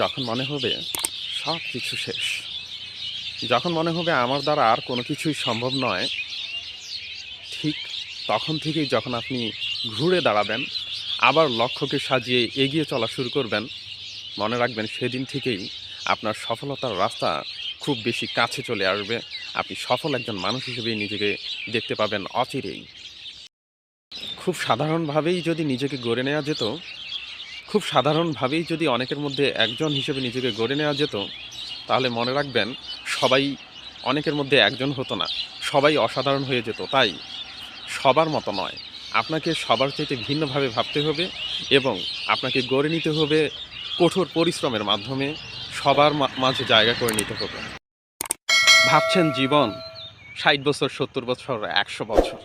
যখন মনে হবে সব কিছু শেষ, যখন মনে হবে আমার দ্বারা আর কোনো কিছুই সম্ভব নয়, ঠিক তখন থেকেই যখন আপনি ঘুরে দাঁড়াবেন, আবার লক্ষ্যকে সাজিয়ে এগিয়ে চলা শুরু করবেন, মনে রাখবেন সেদিন থেকেই আপনার সফলতার রাস্তা খুব বেশি কাছে চলে আসবে। আপনি সফল একজন মানুষ হিসেবেই নিজেকে দেখতে পাবেন অচিরেই। খুব সাধারণভাবেই যদি নিজেকে গড়ে নেওয়া যেত খুব সাধারণভাবেই যদি অনেকের মধ্যে একজন হিসেবে নিজেকে গড়ে নেওয়া যেত, তাহলে মনে রাখবেন সবাই অনেকের মধ্যে একজন হতো না। সবাই অসাধারণ হয়ে যেত, তাই সবার মতো নয়। আপনাকে সবার চাইতে ভিন্নভাবে ভাবতে হবে এবং আপনাকে গড়ে নিতে হবে কঠোর পরিশ্রমের মাধ্যমে সবার মাঝে জায়গা করে নিতে হবে। ভাবছেন জীবন ষাট বছর, সত্তর বছর, একশো বছর।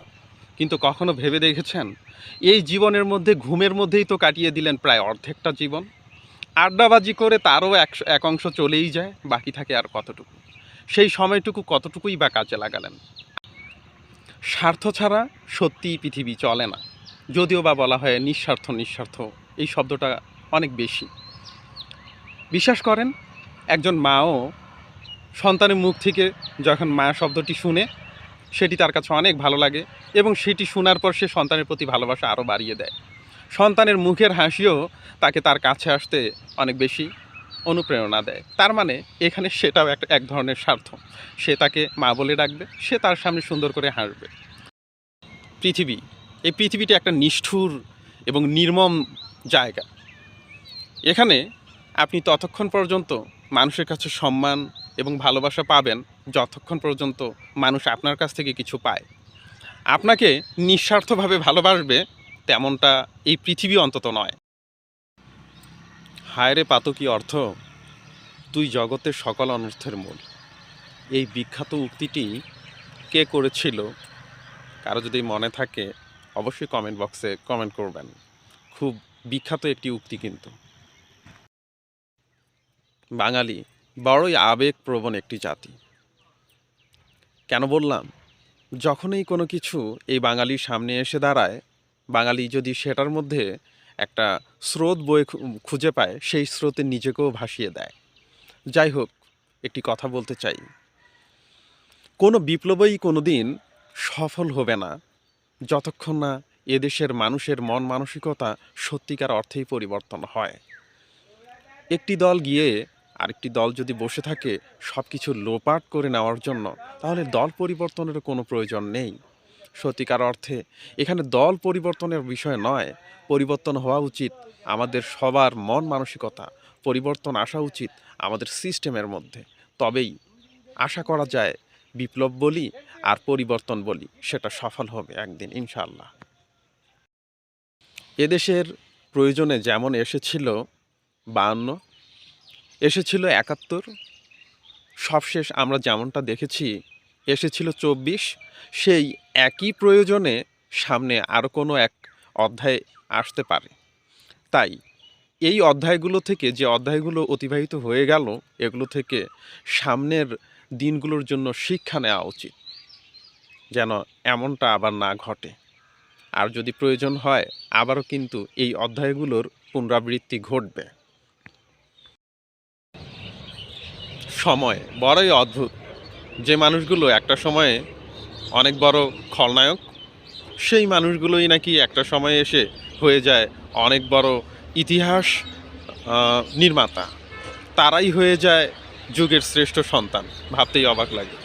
কিন্তু কখনো ভেবে দেখেছেন? এই জীবনের মধ্যে, ঘুমের মধ্যেই তো কাটিয়ে দিলেন প্রায় অর্ধেকটা জীবন। আড্ডাবাজি করে তারও এক অংশ চলেই যায়, বাকি থাকে আর কতটুকু? সেই সময়টুকু কতটুকুই বা কাজে লাগালেন? স্বার্থ ছাড়া সত্যিই পৃথিবী চলে না। যদিও বা বলা হয় নিঃস্বার্থ নিঃস্বার্থ, এই শব্দটা অনেক বেশি। বিশ্বাস করেন, একজন মাও সন্তানের মুখ থেকে যখন মা শব্দটি শুনে, সেটি তার কাছে অনেক ভালো লাগে। এবং সেটি শোনার পর সে সন্তানের প্রতি ভালোবাসা আরও বাড়িয়ে দেয়। সন্তানের মুখের হাসিও তাকে তার কাছে আসতে অনেক বেশি অনুপ্রেরণা দেয়। তার মানে এখানে সেটাও একটা এক ধরনের স্বার্থ। সে তাকে মা বলে ডাকবে, সে তার সামনে সুন্দর করে হাসবে। পৃথিবী, এই পৃথিবীটা একটা নিষ্ঠুর এবং নির্মম জায়গা। এখানে আপনি ততক্ষণ পর্যন্ত মানুষের কাছে সম্মান এবং ভালোবাসা পাবেন, যতক্ষণ পর্যন্ত মানুষ আপনার কাছ থেকে কিছু পায়। আপনাকে নিঃস্বার্থভাবে ভালোবাসবে তেমনটা এই পৃথিবী অন্তত নয়। হায় রে পাতকি অর্থ, তুই জগতের সকল অনর্থের মূল। এই বিখ্যাত উক্তিটি কে করেছিল, কারও যদি মনে থাকে, অবশ্যই কমেন্ট বক্সে কমেন্ট করবেন। খুব বিখ্যাত একটি উক্তি কিন্তু। বাঙালি বড়ই আবেগপ্রবণ একটি জাতি। কেন বললাম? যখনই কোনো কিছু এই বাঙালির সামনে এসে দাঁড়ায়, বাঙালি যদি সেটার মধ্যে একটা স্রোত বয়ে খুঁজে পায়, সেই স্রোতে নিজেকেও ভাসিয়ে দেয়। যাই হোক, একটি কথা বলতে চাই। কোনো বিপ্লবই কোনো দিন সফল হবে না, যতক্ষণ না এদেশের মানুষের মন মানসিকতা সত্যিকার অর্থেই পরিবর্তন হয়। একটি দল গিয়ে আরেকটি দল যদি বসে থাকে সব কিছু লোপাট করে নেওয়ার জন্য, তাহলে দল পরিবর্তনের কোনো প্রয়োজন নেই। সত্যিকার অর্থে, এখানে দল পরিবর্তনের বিষয় নয়। পরিবর্তন হওয়া উচিত আমাদের সবার মন মানসিকতা, পরিবর্তন আসা উচিত আমাদের সিস্টেমের মধ্যে। তবেই আশা করা যায়, বিপ্লব বলি আর পরিবর্তন বলি, সেটা সফল হবে একদিন ইনশাল্লাহ এদেশের প্রয়োজনে যেমন এসেছিল বায়ান্ন এসেছিল একাত্তর। সবশেষ আমরা যেমনটা দেখেছি, এসেছিল চব্বিশ। সেই একই প্রয়োজনে সামনে আরও কোনো এক অধ্যায় আসতে পারে। তাই এই অধ্যায়গুলো থেকে যে অধ্যায়গুলো অতিবাহিত হয়ে গেল, এগুলো থেকে সামনের দিনগুলোর জন্য শিক্ষা নেওয়া উচিত, যেন এমনটা আবার না ঘটে। আর যদি প্রয়োজন হয়, আবারও কিন্তু এই অধ্যায়গুলোর পুনরাবৃত্তি ঘটবে। সময়, বড়ই অদ্ভুত যে মানুষগুলো একটা সময়ে অনেক বড় খলনায়ক, সেই মানুষগুলোই নাকি একটা সময়ে এসে হয়ে যায় অনেক বড় ইতিহাস নির্মাতা। তারাই হয়ে যায় যুগের শ্রেষ্ঠ সন্তান, ভাবতেই অবাক লাগে।